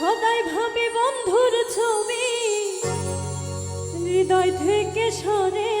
সদাই ভাবি বন্ধুর ছবি। হৃদয় থেকে সরে